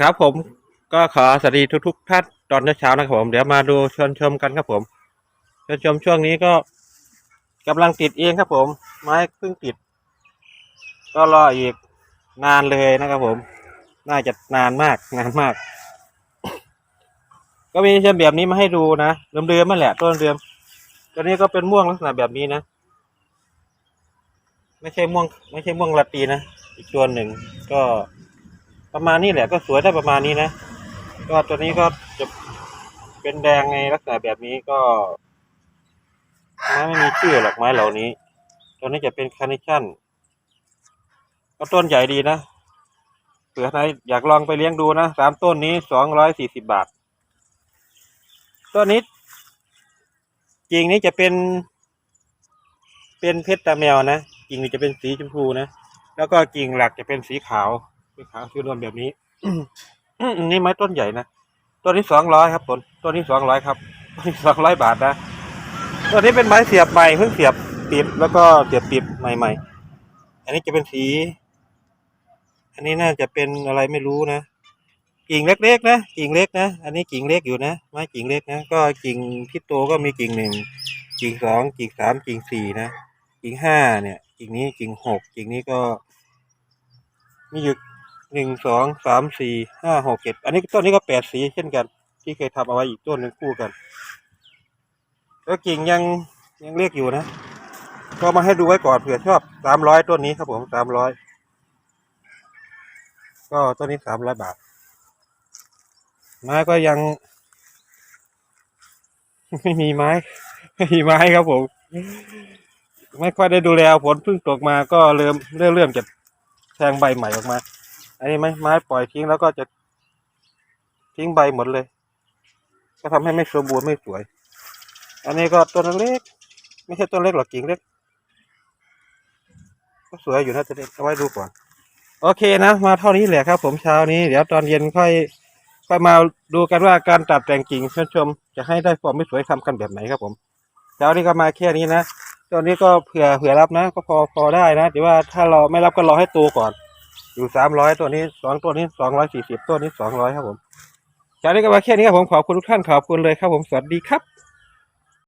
ครับผมก็ขอสวัสดีทุกๆท่านตอนเช้าๆนะครับผมเดี๋ยวมาดูชวนชมกันครับผมชวนชมช่วงนี้ก็กำลังติดเองครับผม ไม้เพิ่งติด ก็รออีกนานเลยนะครับผม น่าจะนานมากนานมาก ก็มีเช่นแบบนี้มาให้ดูนะเดิมๆนั่นแหละต้นเดิมตัวนี้ก็เป็นม่วงลักษณะแบบนี้นะ ไม่ใช่ม่วง ไม่ใช่ม่วงละตีนะ อีกตัวหนึ่งก็ ประมาณนี้แหละก็สวยได้ประมาณนี้นะ ก็ตัวนี้ก็จะเป็นแดงในลักษณะแบบนี้ก็ไม้ไม่มีชื่อหรอกไม้เหล่านี้ ตัวนี้จะเป็นคาร์เนชั่นก็ต้นใหญ่ดีนะเผื่อใครอยากลองไปเลี้ยงดูนะสามต้นนี้สองร้อยสี่สิบบาท ต้นนี้กิ่งนี้จะเป็น เป็นเพชรตาแมวนะกิ่งนี้จะเป็นสีชมพูนะ แล้วก็กิ่งหลักจะเป็นสีขาว สีขาวสีนวลแบบนี้อนี่ไม้ต้นใหญ่นะต้นนี้สองร้อยครับต้นต้นนี้สองร้อยครับต้นนี้สองร้อยบาทนะต้นนี้เป็นไม้เสียบใหม่เพิ่งเสียบปิดแล้วก็เสียบปิดใหม่ๆ อันนี้จะเป็นสี อันนี้น่าจะเป็นอะไรไม่รู้นะกิ่งเล็กๆนะกิ่งเล็กนะอันนี้กิ่งเล็กอยู่นะไม้กิ่งเล็กนะก็กิ่งที่โตก็มีกิ่งหนึ่งกิ่งสองกิ่งสามกิ่งสี่นะกิ่งห้าเนี่ยกิ่งนี้กิ่งหกกิ่งนี้ก็มีอยู่ หนึ่งสองสามสี่ห้าหกเจ็ดอันนี้ต้นนี้ก็แปดสีเช่นกัน ที่เคยทำเอาไว้อีกต้นหนึ่งคู่กัน แล้วกิ่งยังยังเรียกอยู่นะ ก็มาให้ดูไว้ก่อนเผื่อชอบสามร้อยต้นนี้ครับผมสามร้อยก็ต้นนี้สามร้อยบาทไม้ก็ยัง ไม่มีไม้ไม่มีไม้ครับผม ไม่ค่อยได้ดูแลฝนเพิ่งตกมาก็เริ่มเริ่มเริ่มจะแทงใบใหม่ออกมา อันนี้ไม้ไม้ปล่อยทิ้งแล้วก็จะทิ้งใบหมดเลย ก็ทำให้ไม่สมบูรณ์ไม่สวย อันนี้ก็ต้นเล็ก ไม่ใช่ต้นเล็กหรอกกิ่งเล็ก ก็สวยอยู่นะจะเด็กเอาไว้ดูก่อน โอเคนะมาเท่านี้แหละครับ ผมเช้านี้เดี๋ยวตอนเย็นค่อยค่อยมาดูกันว่าการตัดแต่งกิ่งเพื่อนชมจะให้ได้ความไม่สวยทำกันแบบไหนครับผมเช้านี้ก็มาแค่นี้นะตอนนี้ก็เผื่อเผื่อรับนะ ก็พอพอได้นะแต่ว่าถ้าเราไม่รับก็รอให้โตก่อน อยู่สามร้อยตัวนี้สองตัวนี้สองร้อยสี่สิบตัวนี้สองร้อยครับผมจากนี้ก็มาแค่นี้ครับผมขอบคุณทุกท่านขอบคุณเลยครับผมสวัสดีครับ